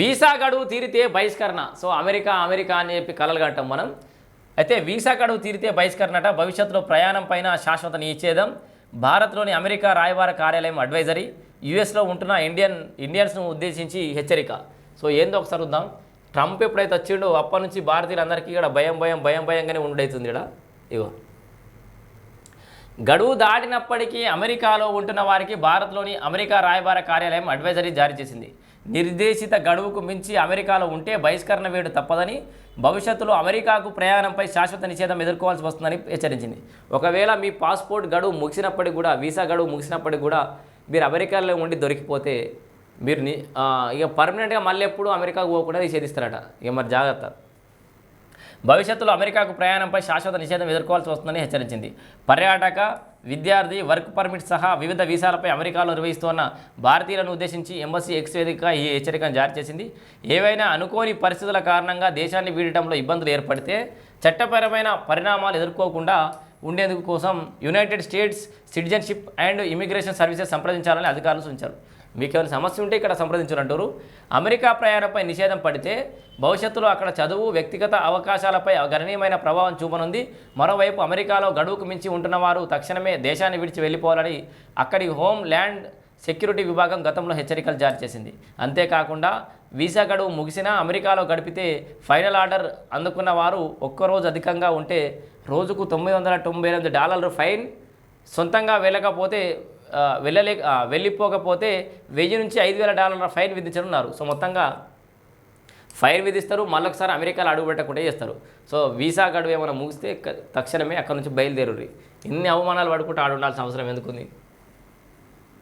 Visa గడువు తీరితే బహిష్కరణ. So America America అని చెప్పి కలలు కంటాం మనం. అయితే వీసా గడువు తీరితే బహిష్కరణట. భవిష్యత్తులో ప్రయాణం పైన శాశ్వత నిషేధం. భారత్లోని అమెరికా రాయబార కార్యాలయం అడ్వైజరీ. యుఎస్లో ఉంటున్న ఇండియన్ ఇండియన్స్ను ఉద్దేశించి హెచ్చరిక. సో ఏందో ఒకసారి చూద్దాం. ట్రంప్ ఎప్పుడైతే వచ్చిండో అప్పటి నుంచి భారతీయులందరికీ ఇక్కడ భయం భయం భయం భయంగానే ఉండవుతుంది ఇక్కడ ఇగో. గడువు దాటినప్పటికీ అమెరికాలో ఉంటున్న వారికి భారత్లోని అమెరికా రాయబార కార్యాలయం అడ్వైజరీ జారీ చేసింది. నిర్దేశిత గడువుకు మించి అమెరికాలో ఉంటే బహిష్కరణ వేడు తప్పదని భవిష్యత్తులో అమెరికాకు ప్రయాణంపై శాశ్వత నిషేధం ఎదుర్కోవాల్సి వస్తుందని హెచ్చరించింది. ఒకవేళ మీ పాస్పోర్ట్ గడువు ముగిసినప్పటికి కూడా వీసా గడువు ముగిసినప్పటికి కూడా మీరు అమెరికాలో ఉండి దొరికిపోతే మీరు ఇక పర్మనెంట్గా మళ్ళీ ఎప్పుడు అమెరికాకు పోకుండా నిషేధిస్తారట. ఇక మరి జాగ్రత్త. భవిష్యత్తులో అమెరికాకు ప్రయాణంపై శాశ్వత నిషేధం ఎదుర్కోవాల్సి వస్తుందని హెచ్చరించింది. పర్యాటక విద్యార్థి వర్క్ పర్మిట్ సహా వివిధ వీసాలపై అమెరికాలో నిర్వహిస్తున్న భారతీయులను ఉద్దేశించి ఎంబసీ ఎక్స్ వేదికగా ఈ హెచ్చరికను జారీ చేసింది. ఏవైనా అనుకోని పరిస్థితుల కారణంగా దేశాన్ని వీడటంలో ఇబ్బందులు ఏర్పడితే చట్టపరమైన పరిణామాలు ఎదుర్కోకుండా ఉండేందుకు కోసం United States citizenship and immigration services సంప్రదించాలని అధికారులు సూచించారు. మీకు ఏమైనా సమస్య ఉంటే ఇక్కడ సంప్రదించారంటారు అమెరికా ప్రయాణంపై నిషేధం పడితే భవిష్యత్తులో అక్కడ చదువు వ్యక్తిగత అవకాశాలపై గణనీయమైన ప్రభావం చూపనుంది. మరోవైపు అమెరికాలో గడువుకు మించి ఉంటున్న వారు తక్షణమే దేశాన్ని విడిచి వెళ్ళిపోవాలని అక్కడి హోమ్ ల్యాండ్ సెక్యూరిటీ విభాగం గతంలో హెచ్చరికలు జారీ చేసింది. అంతేకాకుండా వీసా గడువు ముగిసినా అమెరికాలో గడిపితే ఫైనల్ ఆర్డర్ అందుకున్న వారు ఒక్కరోజు అధికంగా ఉంటే రోజుకు తొమ్మిది వందల తొంభై ఎనిమిది డాలర్లు ఫైన్ సొంతంగా వెళ్ళకపోతే వెళ్ళలే వెళ్ళిపోకపోతే వెయ్యి నుంచి ఐదు వేల డాలర్ల ఫైన్ విధించనున్నారు. సో మొత్తంగా ఫైర్ విధిస్తారు. మళ్ళొకసారి అమెరికాలో అడుగుపెట్టకుండా చేస్తారు. సో వీసా గడువు ఏమైనా ముగిస్తే తక్షణమే అక్కడ నుంచి బయలుదేరు ఇన్ని అవమానాలు పడుకుంటూ ఆడు ఉండాల్సిన అవసరం ఎందుకుంది?